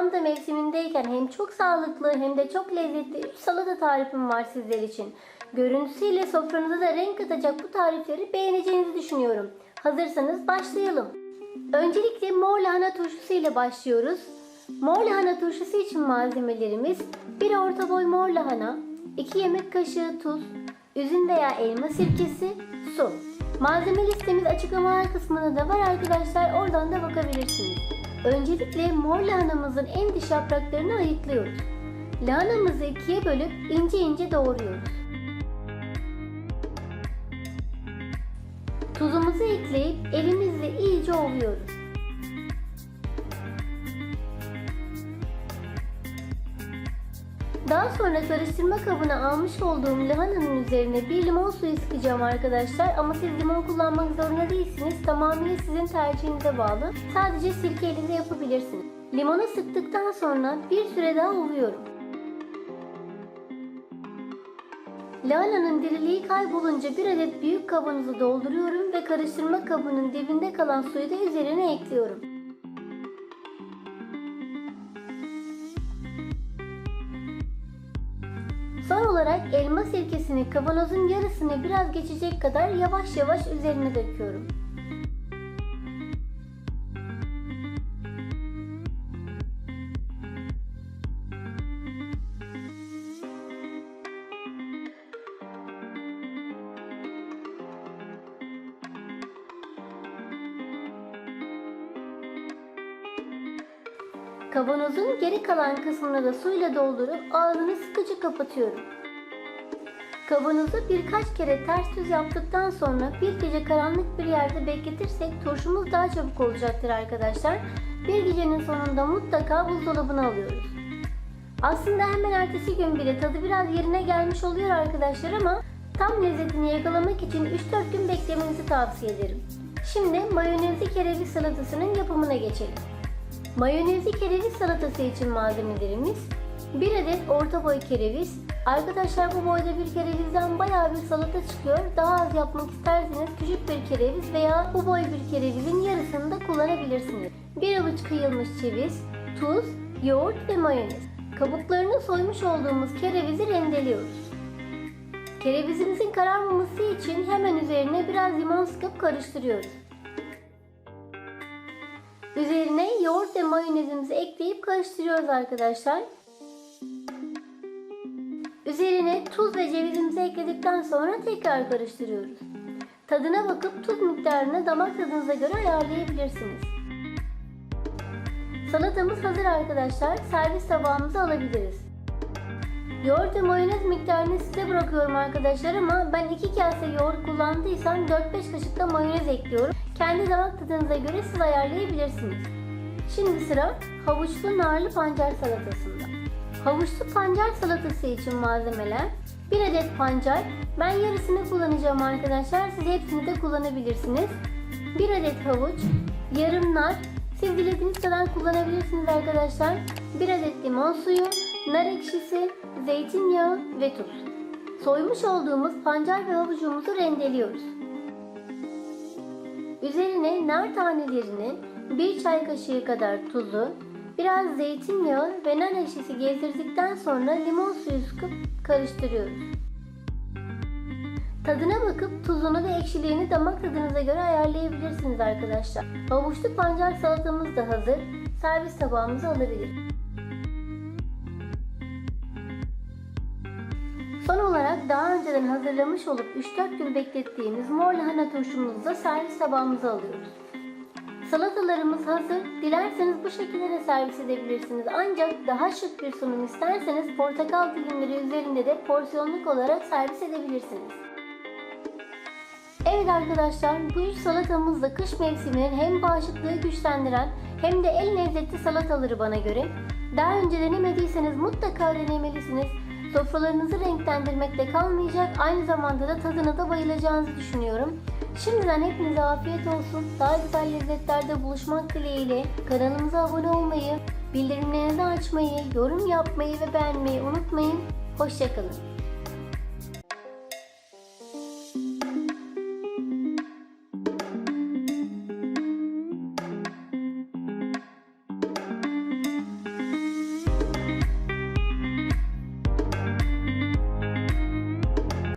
Tam da mevsimindeyken hem çok sağlıklı hem de çok lezzetli 3 salata tarifim var sizler için. Görüntüsüyle sofranıza da renk katacak bu tarifleri beğeneceğinizi düşünüyorum. Hazırsanız başlayalım. Öncelikle mor lahana turşusu ile başlıyoruz. Mor lahana turşusu için malzemelerimiz 1 orta boy mor lahana, 2 yemek kaşığı tuz, üzüm veya elma sirkesi, su. Malzeme listemiz açıklamalar kısmında da var arkadaşlar. Oradan da bakabilirsiniz. Öncelikle mor lahanamızın en dış yapraklarını ayıklıyoruz. Lahanamızı ikiye bölüp ince ince doğruyoruz. Tuzumuzu ekleyip elimizle iyice ovuyoruz. Daha sonra karıştırma kabına almış olduğum lahananın üzerine bir limon suyu sıkacağım arkadaşlar. Ama siz limon kullanmak zorunda değilsiniz. Tamamıyla sizin tercihinize bağlı. Sadece sirkeyle yapabilirsiniz. Limonu sıktıktan sonra bir süre daha ovuyorum. Lahananın diriliği kaybolunca bir adet büyük kabınızı dolduruyorum ve karıştırma kabının dibinde kalan suyu da üzerine ekliyorum. Son olarak elma sirkesini kavanozun yarısını biraz geçecek kadar yavaş yavaş üzerine döküyorum. Kavanozun geri kalan kısmını da suyla doldurup ağzını sıkıca kapatıyorum. Kavanozu birkaç kere ters düz yaptıktan sonra bir gece karanlık bir yerde bekletirsek turşumuz daha çabuk olacaktır arkadaşlar. Bir gecenin sonunda mutlaka buzdolabına alıyoruz. Aslında hemen ertesi gün bile tadı biraz yerine gelmiş oluyor arkadaşlar ama tam lezzetini yakalamak için 3-4 gün beklemenizi tavsiye ederim. Şimdi mayonezli kereviz salatasının yapımına geçelim. Mayonezli kereviz salatası için malzemelerimiz 1 adet orta boy kereviz. Arkadaşlar bu boyda bir kerevizden bayağı bir salata çıkıyor. Daha az yapmak isterseniz küçük bir kereviz veya bu boy bir kerevizin yarısını da kullanabilirsiniz. 1 avuç kıyılmış ceviz, tuz, yoğurt ve mayonez. Kabuklarını soymuş olduğumuz kerevizi rendeliyoruz. Kerevizimizin kararmaması için hemen üzerine biraz limon sıkıp karıştırıyoruz. Üzerine yoğurt ve mayonezimizi ekleyip karıştırıyoruz arkadaşlar. Üzerine tuz ve cevizimizi ekledikten sonra tekrar karıştırıyoruz. Tadına bakıp tuz miktarını damak tadınıza göre ayarlayabilirsiniz. Salatamız hazır arkadaşlar. Servis tabağımıza alabiliriz. Yoğurt ve mayonez miktarını size bırakıyorum arkadaşlar ama ben 2 kase yoğurt kullandıysam 4-5 kaşık da mayonez ekliyorum. Kendi damak tadınıza göre siz ayarlayabilirsiniz. Şimdi sıra havuçlu narlı pancar salatasında. Havuçlu pancar salatası için malzemeler 1 adet pancar. Ben yarısını kullanacağım arkadaşlar. Siz hepsini de kullanabilirsiniz. 1 adet havuç, yarım nar. Siz dilediğiniz kadar kullanabilirsiniz arkadaşlar. 1 adet limon suyu, nar ekşisi, zeytinyağı ve tuz. Soymuş olduğumuz pancar ve havucumuzu rendeliyoruz. Üzerine nar tanelerini, 1 çay kaşığı kadar tuzu, biraz zeytinyağı ve nar ekşisi gezdirdikten sonra limon suyu sıkıp karıştırıyoruz. Tadına bakıp tuzunu ve ekşiliğini damak tadınıza göre ayarlayabilirsiniz arkadaşlar. Havuçlu pancar salatamız da hazır. Servis tabağımıza alabiliriz. Son olarak daha önceden hazırlamış olup 3-4 gün beklettiğimiz mor lahana turşumuzu da servis tabağımıza alıyoruz. Salatalarımız hazır. Dilerseniz bu şekilde de servis edebilirsiniz. Ancak daha şık bir sunum isterseniz portakal dilimleri üzerinde de porsiyonluk olarak servis edebilirsiniz. Evet arkadaşlar bu üç salatamız da kış mevsiminin hem bağışıklığı güçlendiren hem de en lezzetli salataları bana göre. Daha önce denemediyseniz mutlaka denemelisiniz. Sofralarınızı renklendirmekle kalmayacak, aynı zamanda da tadına da bayılacağınızı düşünüyorum. Şimdiden hepinize afiyet olsun. Daha güzel lezzetlerde buluşmak dileğiyle kanalımıza abone olmayı, bildirimlerinizi açmayı, yorum yapmayı ve beğenmeyi unutmayın. Hoşçakalın.